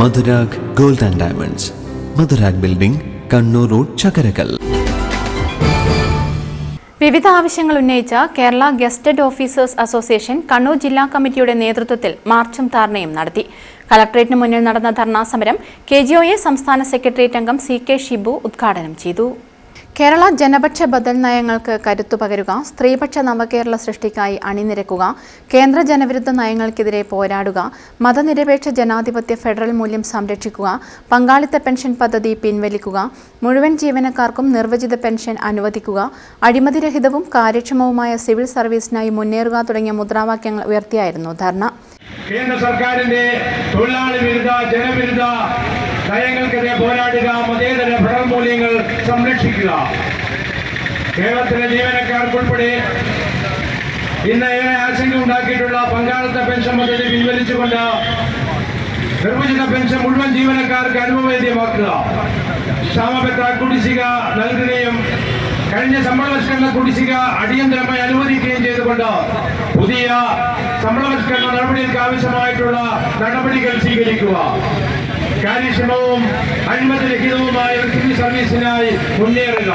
Madhurag gold and diamonds. Madhurag building Kannur road Chakkarakkal. വിവിധ ആവശ്യങ്ങൾ ഉന്നയിച്ച Kerala gazetted officers association Kannur ജില്ലാ കമ്മിറ്റിയുടെ നേതൃത്വത്തിൽ മാർച്ചും ധാരണയും നടത്തി. കലക്ടറേറ്റിന് മുന്നിൽ നടന്ന ധർണാ സമരം കെ സംസ്ഥാന സെക്രട്ടേറിയറ്റ് അംഗം സി കെ ഷിബു ഉദ്ഘാടനം ചെയ്തു. കേരള ജനപക്ഷ ബദൽ നയങ്ങൾക്ക് കരുത്തു പകരുക സ്ത്രീപക്ഷ നവകേരള സൃഷ്ടിക്കായി അണിനിരക്കുക കേന്ദ്ര ജനവിരുദ്ധ നയങ്ങൾക്കെതിരെ പോരാടുക മതനിരപേക്ഷ ജനാധിപത്യ ഫെഡറൽ മൂല്യം സംരക്ഷിക്കുക പങ്കാളിത്ത പെൻഷൻ പദ്ധതി പിൻവലിക്കുക മുഴുവൻ ജീവനക്കാർക്കും നിർവചിത പെൻഷൻ അനുവദിക്കുക അഴിമതിരഹിതവും കാര്യക്ഷമവുമായ സിവിൽ സർവീസിനായി മുന്നേറുക തുടങ്ങിയ മുദ്രാവാക്യങ്ങൾ ഉയർത്തിയായിരുന്നു ധർണ. കേന്ദ്ര സർക്കാരിന്റെ തൊഴിലാളി വിരുദ്ധ ജനവിരുദ്ധ നയങ്ങൾക്കെതിരെ പോരാടുക മതേതര സംരക്ഷിക്കുക. കേരളത്തിലെ ജീവനക്കാർക്കുൾപ്പെടെ ഇന്ന് ഏറെ ആശങ്ക ഉണ്ടാക്കിയിട്ടുള്ള പങ്കാളിത്ത പെൻഷൻ പദ്ധതി പിൻവലിച്ചുകൊണ്ട് നിർവചിത പെൻഷൻ മുഴുവൻ ജീവനക്കാർക്ക് അനുഭവവേദ്യമാക്കുക. ക്ഷാമബത്ത കുടിശ്ശിക നൽകുകയും കഴിഞ്ഞ ശമ്പളവഷ്കരണ കുടിശ്ശിക അടിയന്തരമായി അനുവദിക്കുകയും ചെയ്തുകൊണ്ട് പുതിയ ശമ്പളവഷ്കരണ നടപടികൾക്ക് ആവശ്യമായിട്ടുള്ള നടപടികൾ സ്വീകരിക്കുക. കാര്യക്ഷമവും അഴിമതിരഹിതവുമായ ഒരു സിവിൽ സർവീസിനായി മുന്നേറുക.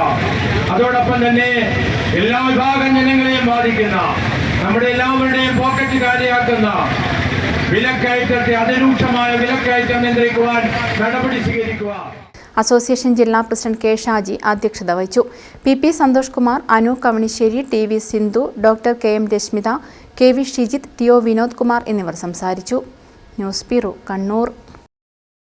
അതോടൊപ്പം തന്നെ എല്ലാ വിഭാഗം ജനങ്ങളെയും ബാധിക്കുന്ന നമ്മുടെ എല്ലാവരുടെയും പോക്കറ്റ് കാര്യമാക്കുന്ന വിലക്കയറ്റത്തെ അതിരൂക്ഷമായ വിലക്കയറ്റം നിയന്ത്രിക്കുവാൻ നടപടി സ്വീകരിക്കുക. അസോസിയേഷൻ ജില്ലാ പ്രസിഡന്റ് കെ ഷാജി അധ്യക്ഷത വഹിച്ചു. P P Santhosh Kumar Anu Kavanissery T V Sindhu doctor K M Rashmitha K V Shijith T O Vinod Kumar എന്നിവർ സംസാരിച്ചു. News bureau Kannur.